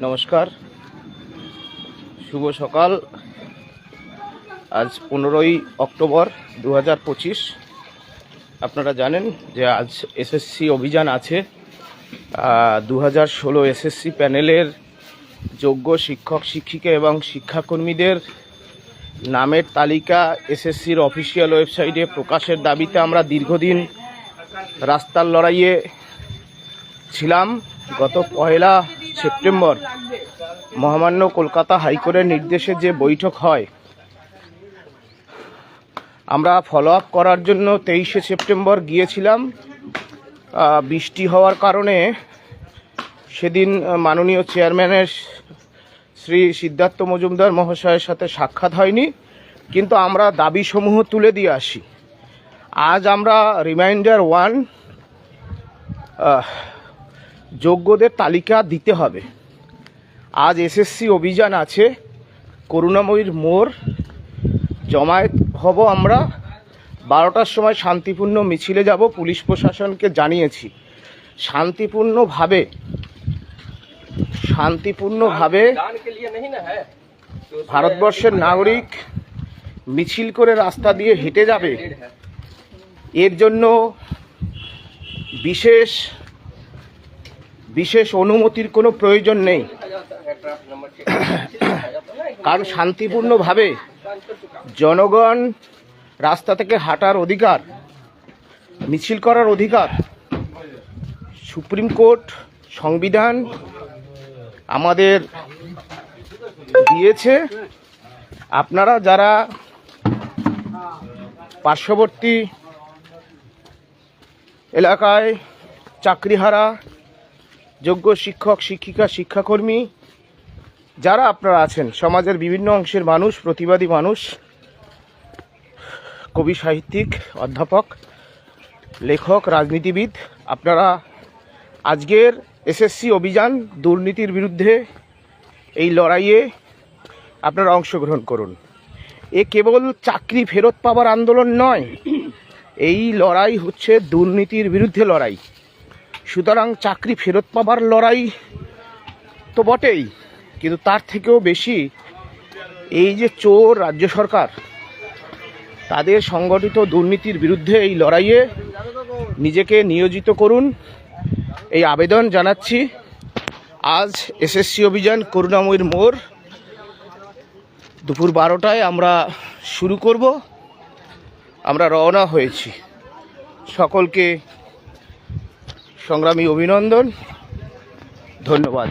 নমস্কার। শুভ সকাল। আজ পনেরোই অক্টোবর দু হাজার পঁচিশ। আপনারা জানেন যে আজ এসএসসি অভিযান আছে। দু হাজার ষোলো এসএসসি প্যানেলের যোগ্য শিক্ষক, শিক্ষিকা এবং শিক্ষাকর্মীদের নামের তালিকা এসএসসির অফিসিয়াল ওয়েবসাইটে প্রকাশের দাবিতে আমরা দীর্ঘদিন রাস্তার লড়াইয়ে ছিলাম। গত পয়লা সেপ্টেম্বর মহামান্য কলকাতা হাইকোর্টের নির্দেশে যে বৈঠক হয়, আমরা ফলো আপ করার জন্য তেইশে সেপ্টেম্বর গিয়েছিলাম। বৃষ্টি হওয়ার কারণে সেদিন মাননীয় চেয়ারম্যানের শ্রী সিদ্ধার্থ মজুমদার মহাশয়ের সাথে সাক্ষাৎ হয়নি, কিন্তু আমরা দাবিসমূহ তুলে দিয়ে আসি। আজ আমরা রিমাইন্ডার ওয়ান যোগ্যদের তালিকা দিতে হবে। আজ এসএসসি অভিযান আছে। করুণাময়ীর মোর জমায়েত হব আমরা। বারোটার সময় শান্তিপূর্ণ মিছিলে যাব। পুলিশ প্রশাসনকে জানিয়েছি। শান্তিপূর্ণভাবে শান্তিপূর্ণভাবে ভারতবর্ষের নাগরিক মিছিল করে রাস্তা দিয়ে হেঁটে যাবে। এর জন্য বিশেষ বিশেষ অনুমতির কোনো প্রয়োজন নেই। কারণ শান্তিপূর্ণভাবে জনগণ রাস্তা থেকে হাঁটার অধিকার, মিছিল করার অধিকার, সুপ্রিম কোর্ট সংবিধান আমাদের দিয়েছে। আপনারা যারা পার্শ্ববর্তী এলাকায় চাকরিহারা যোগ্য শিক্ষক, শিক্ষিকা, শিক্ষাকর্মী যারা আপনারা আছেন, সমাজের বিভিন্ন অংশের মানুষ, প্রতিবাদী মানুষ, কবি সাহিত্যিক, অধ্যাপক, লেখক, রাজনীতিবিদ, আপনারা আজকের এসএসসি অভিযান দুর্নীতির বিরুদ্ধে এই লড়াইয়ে আপনারা অংশগ্রহণ করুন। এ কেবল চাকরি ফেরত পাওয়ার আন্দোলন নয়, এই লড়াই হচ্ছে দুর্নীতির বিরুদ্ধে লড়াই। সুতরাং চাকরি ফেরত পাবার লড়াই তো বটেই, কিন্তু তার থেকেও বেশি এই যে চোর রাজ্য সরকার, তাদের সংগঠিত দুর্নীতির বিরুদ্ধে এই লড়াইয়ে নিজেকে নিয়োজিত করুন। এই আবেদন জানাচ্ছি। আজ এসএসসি অভিযান করুণাময়ীর মোড়। দুপুর বারোটায় আমরা শুরু করব। আমরা রওনা হয়েছি। সকলকে সংগ্রামী অভিনন্দন। ধন্যবাদ।